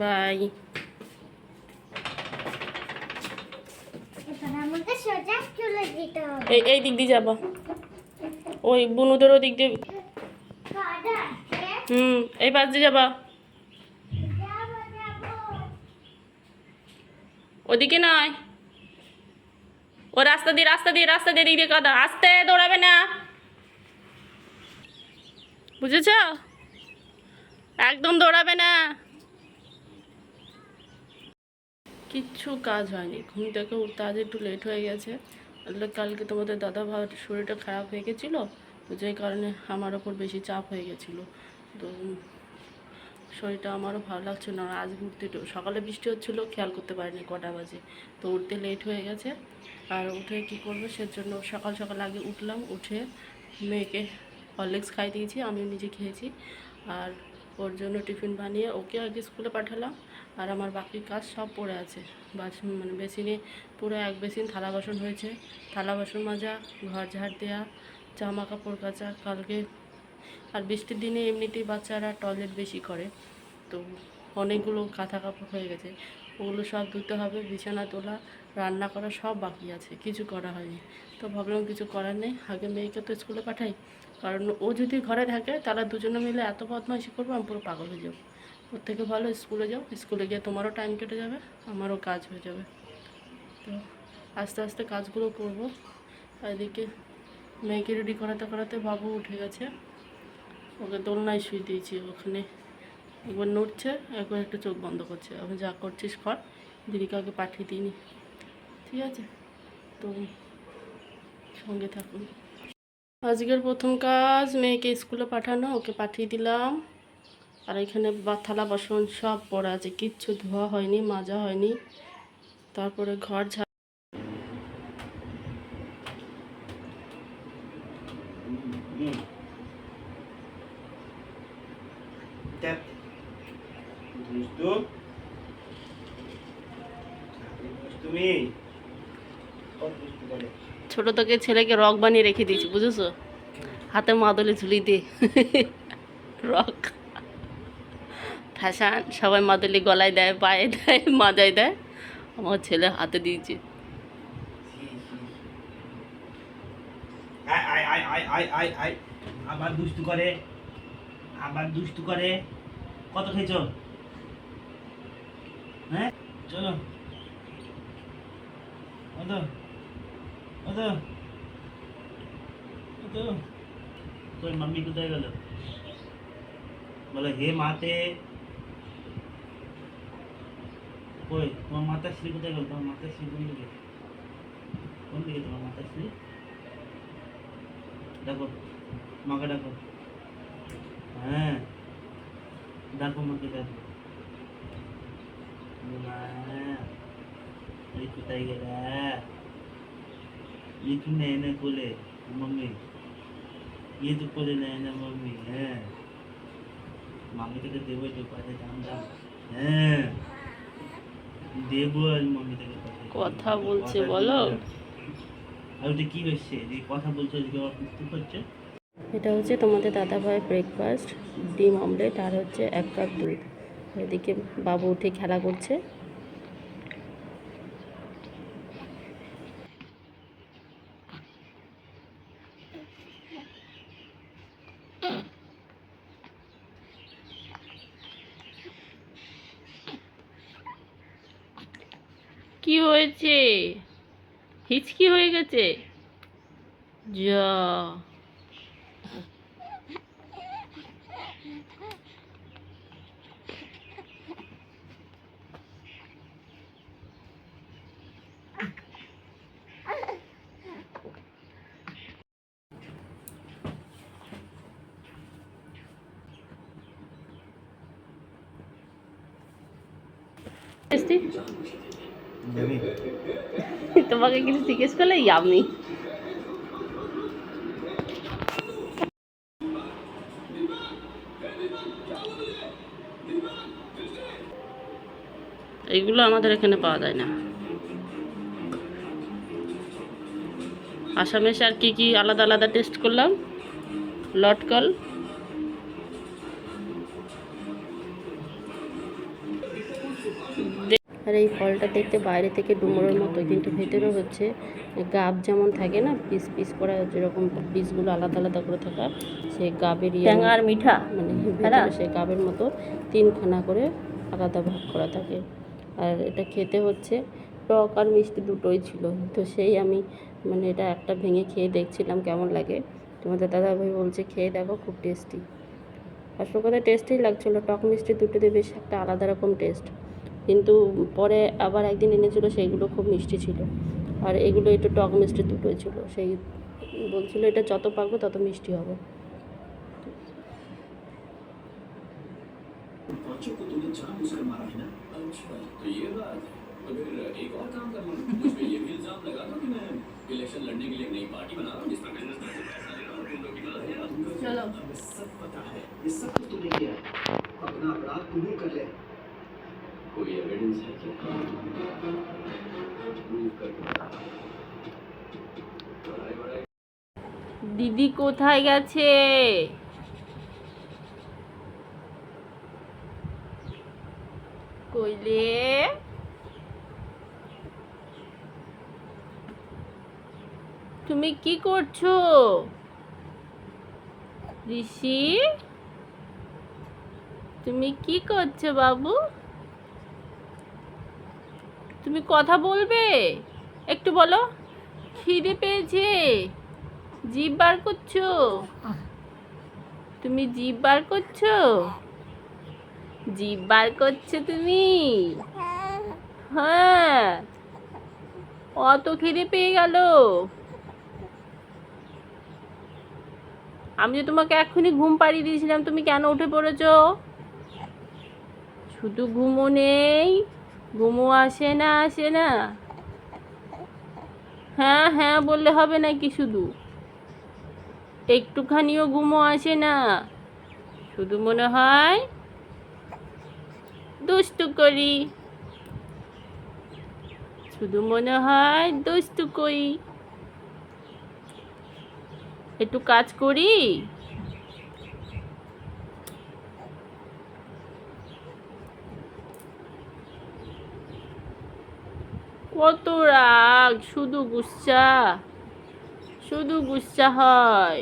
By. এই এই দিক দিয়ে যাবা। ওই বুনুদের ওই দিক দিয়ে কাদা হুম এই পাশ দিয়ে যাব। ওদিকে নয়। ও রাস্তা দিয়ে রাস্তা দিয়ে রাস্তা দিয়ে দিক দিয়ে কাদা। আসতে দৌড়াবে না। বুঝেছ? একদম দৌড়াবে না। কিচ্ছু কাজ হয়নি। ঘুম থেকে উঠতে আজ একটু লেট হয়ে গেছে। আসলে কালকে তোমাদের দাদা ভাই শরীরটা খারাপ হয়ে গেছিল যেই কারণে আমার ওপর বেশি চাপ হয়ে গেছিল। তো শরীরটা আমারও ভালো লাগছে না। আজ ঘুরতে সকালে বৃষ্টি হচ্ছিল, খেয়াল করতে পারিনি কটা বাজে। তো উঠতে লেট হয়ে গেছে। আর উঠে কি করব, সেজন্য সকাল সকাল আগে উঠলাম, উঠে মেয়েকে হরলিক্স খাই দিয়েছি, আমিও নিজে খেয়েছি। আর ওর জন্য টিফিন বানিয়ে ওকে আগে স্কুলে পাঠালাম। আর আমার বাকি কাজ সব পড়ে আছে। বাসন মানে বেসিনে পুরো এক বেসিন থালা বাসন হয়েছে। থালা বাসন মাজা, ঘর ঝাড় দেওয়া জামা কাপড় কাচা, কালকে আর বৃষ্টির দিনে এমনিতেই বাচ্চারা টয়লেট বেশি করে। তো অনেকগুলো কাঁথা কাপড় হয়ে গেছে। ওগুলো সব ধুতে হবে, বিছানা তোলা, রান্না করা সব বাকি আছে। কিছু করা হয়নি। তো ভাবলাম কিছু করার নেই। আগে মেয়েকে তো স্কুলে পাঠাই। কারণ ও যদি ঘরে থাকে, তারা দুজনে মিলে এত বদমাইশি করব, আমি পুরো পাগল হয়ে যাব। ওর থেকে ভালো স্কুলে যাও। স্কুলে গিয়ে তোমারও টাইম কেটে যাবে, আমারও কাজ হয়ে যাবে। তো আস্তে আস্তে কাজগুলো করব। এদিকে মেয়েকে রেডি করাতে করাতে বাবু উঠে গেছে। ওকে দোলনায় শুয়ে দিয়েছি, ওখানে একবার নড়ছে, একবার একটু চোখ বন্ধ করছে। আমি যা করছিস কর দিদি কাউকে পাঠিয়ে দিইনি। ঠিক আছে? তো সঙ্গে থাকুন। আজকের প্রথম কাজ, মেয়েকে স্কুলে পাঠানো, ওকে পাঠিয়ে দিলাম। আর এখানে থালা বাসন সব পড়া আছে। কিচ্ছু ধোয়া হয়নি মাজা হয়নি। তারপরে ঘর ঝা Tap. দুষ্টু। তুমি কত দুষ্টু করে। ছোটো থেকে ছেলেকে রক বানিয়ে রেখে দিয়েছি বুঝেছ? হাতে মাদলে ঝুলি দিয়ে রক। ফ্যাশান সবাই মাদলি গলায় দেয়, পায়ে দেয়, মাজায় দেয়। আমার ছেলে হাতে দিয়েছে। আবার দুষ্টু করে। আবার দুষ্টু করে। কত খেয়েছো? হ্যাঁ? চলো। কত? কত? কত? তোর মাম্মি কোথায় গেল? বলে, হে মাতে কই তোমার মাতা শ্রী কোথায় গেল তোমার মাতা শ্রী কোন দিকে কোন দিকে তোমার মাতা শ্রী দেখো মাকে ডাকো হ্যাঁ ডাকো মাকে ডাকো মা এই কোথায় গেলা ये क्यों नहीं ना कोले मम्मी ये तो कोले नहीं ना मम्मी है মামি থেকে দেবো তো পাশে দাম দাম হ্যাঁ দেবো আর মামি থেকে পাশে কথা বলছে বলো। এটা হচ্ছে তোমাদের দাদা ভাই ব্রেকফাস্ট ডিম অমলেট আর হচ্ছে এক কাপ দুধ। এদিকে বাবু উঠে খেলা করছে। কি হয়েছে? হিচকি হয়ে গেছে? যা। দেবী তোমাকে কিছু জিজ্ঞেস করলে ইয়ামি এইগুলো আমাদের এখানে পাওয়া যায় না। আসামে আর কি কি আলাদা আলাদা টেস্ট করলাম? লটকল। আর এই ফলটা দেখতে বাইরে থেকে ডুমুরের মতো কিন্তু ভেতরে হচ্ছে। গাব যেমন থাকে না পিস পিস করা যেরকম পিসগুলো আলাদা আলাদা করে থাকা সেই গাবের ইয়ে আর মিঠা মানে সেই গাবের মতো তিনখানা করে আলাদা ভাগ করা থাকে। আর এটা খেতে হচ্ছে টক আর মিষ্টি দুটোই ছিল। তো সেই আমি মানে এটা একটা ভেঙে খেয়ে দেখছিলাম কেমন লাগে। তোমাদের দাদাভাই বলছে খেয়ে দেখো খুব টেস্টি আসল কথা টেস্টই লাগছিল। টক মিষ্টি দুটোতে বেশ একটা আলাদা রকম টেস্ট কিন্তু পরে আবার একদিন এনেছিল সেইগুলো খুব মিষ্টি ছিল আর এগুলো একটু টক মিষ্টি দুটোই ছিল সেই বলছিল এটা যত পাকবে তত মিষ্টি হবে बच्चों को तूने जानबूझ कर मारा है ना अच्छा तो ये बात है तो फिर एक और काम कर लूँ मुझ पे ये भी इल्जाम लगा था कि मैं इलेक्शन लड़ने के लिए एक नई पार्टी बना रहा हूँ जिसमें बिजनेस में पैसा ले रहा हूँ गुंडों की मदद ले रहा हूँ चलो। हमें सब पता है ये सब कुछ तूने किया है अपना अपराध कबूल कर ले कोई एविडेंस है क्या प्रूव करके बता बड़ाई बड़ाई দিদি কোথায় গেছে কইলে তুমি কি করছো ঋষি তুমি কি করছো বাবু তুমি কথা বলবে? একটু বলো। খিদে পেয়েছে। জিভ বার করছ? তুমি জিভ বার করছ? জিভ বার করছ তুমি? হ্যাঁ। অত খিদে পেয়ে গেল। আমি যে তোমাকে এক্ষুনি ঘুম পাড়িয়ে দিয়েছিলাম, তুমি কেন উঠে পড়েছো? শুধু ঘুমো নেই। ঘুমো আসে না আসে না। হ্যাঁ হ্যাঁ বললে হবে নাকি শুধু? একটুখানিও ঘুমো আসে না। শুধু মনে হয় দুষ্টু করি। শুধু মনে হয় দুষ্টু করি। একটু কাজ করি? কত রাগ শুধু গুচ্ছা শুধু গুচ্ছা হয়।